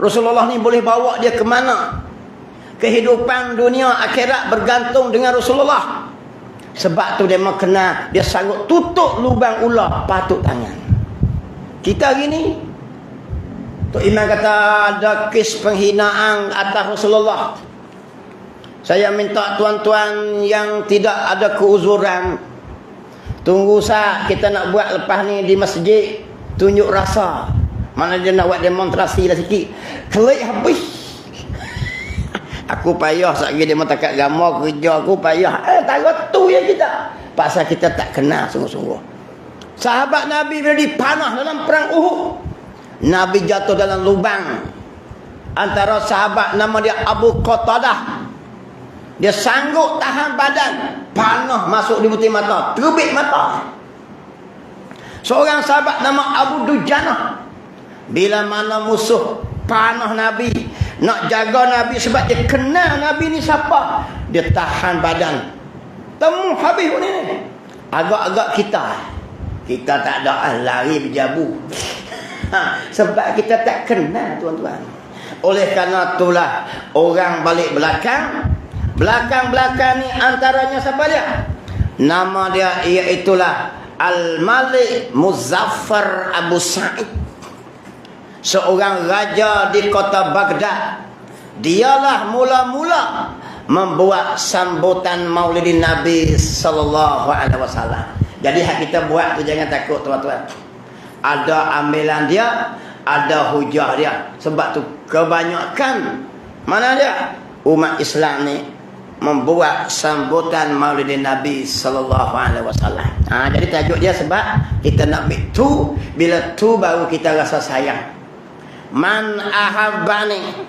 Rasulullah ni boleh bawa dia ke mana? Kehidupan dunia akhirat bergantung dengan Rasulullah. Sebab tu dia kena dia sanggup tutup lubang ular patut tangan. Kita hari ni Tok Iman kata ada kes penghinaan atas Rasulullah. Saya minta tuan-tuan yang tidak ada keuzuran tunggu sah kita nak buat lepas ni di masjid tunjuk rasa. Mana dia nak buat demonstrasi lah sikit. Kelik habis. Aku payah sekali dia matakat gambar kerja aku payah. Eh tak tu ya kita. Pasal kita tak kenal sungguh-sungguh. Sahabat Nabi bila dipanah dalam perang Uhud. Nabi jatuh dalam lubang. Antara sahabat nama dia Abu Qatadah. Dia sanggup tahan badan. Panah masuk di putih mata. Terbit mata. Seorang sahabat nama Abu Dujanah. Bila mana musuh panah Nabi. Nak jaga Nabi sebab dia kenal Nabi ni siapa. Dia tahan badan. Temu habis ini. Agak-agak kita. Kita tak ada lari berjabu. Ha, sebab kita tak kenal tuan-tuan. Oleh kerana itulah orang balik belakang. Belakang-belakang ni antaranya siapa dia? Nama dia iaitulah Al-Malik Muzaffar Abu Sa'id. Seorang raja di kota Baghdad. Dialah mula-mula membuat sambutan Maulidin Nabi sallallahu alaihi wasallam. Jadi hak kita buat tu jangan takut tuan-tuan ada ambilan dia, ada hujah dia. Sebab tu kebanyakan mana dia? Umat Islam ni membuat sambutan Maulidin Nabi sallallahu alaihi wasallam. Ha jadi tajuk dia sebab kita nak ambil tu bila tu baru kita rasa sayang. Man ahabbani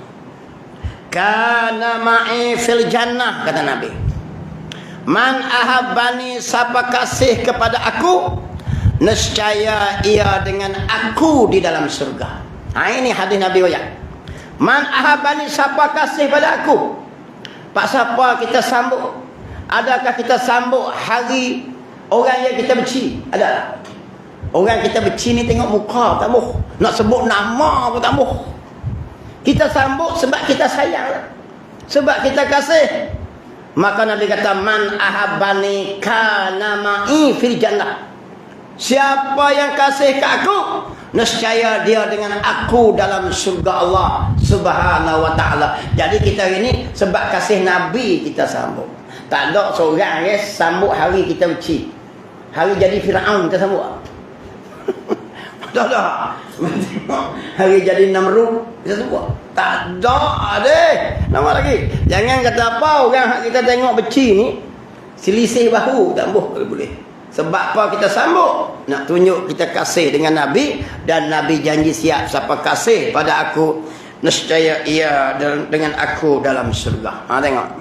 kana ma'i fil jannah kata Nabi. Man ahabbani siapa kasih kepada aku nescaya ia dengan aku di dalam surga. Ha ini hadis Nabi Waya. Man ahabani siapa kasih pada aku? Pak siapa kita sambut? Adakah kita sambut hari orang yang kita benci? Ada. Orang kita benci ni tengok muka tak muh. Nak sebut nama pun tak muh. Kita sambut sebab kita sayang. Sebab kita kasih. Maka Nabi kata man ahabani kana ma'i fil jannah. Siapa yang kasih ke aku Nescaya dia dengan aku dalam surga Allah Subhanahu wa ta'ala Jadi kita ini sebab kasih Nabi kita sambut Tak ada seorang ya sambut hari kita uci Hari jadi Fir'aun kita sambut Tak ada Hari jadi Namrud kita sambut Tak ada adik Nama lagi Jangan kata apa orang kita tengok beci ni Selisih bahu tak boleh boleh sebab apa kita sambut? Nak tunjuk kita kasih dengan Nabi dan Nabi janji siap siapa kasih pada aku nescaya ia dengan aku dalam surga. Ha tengok.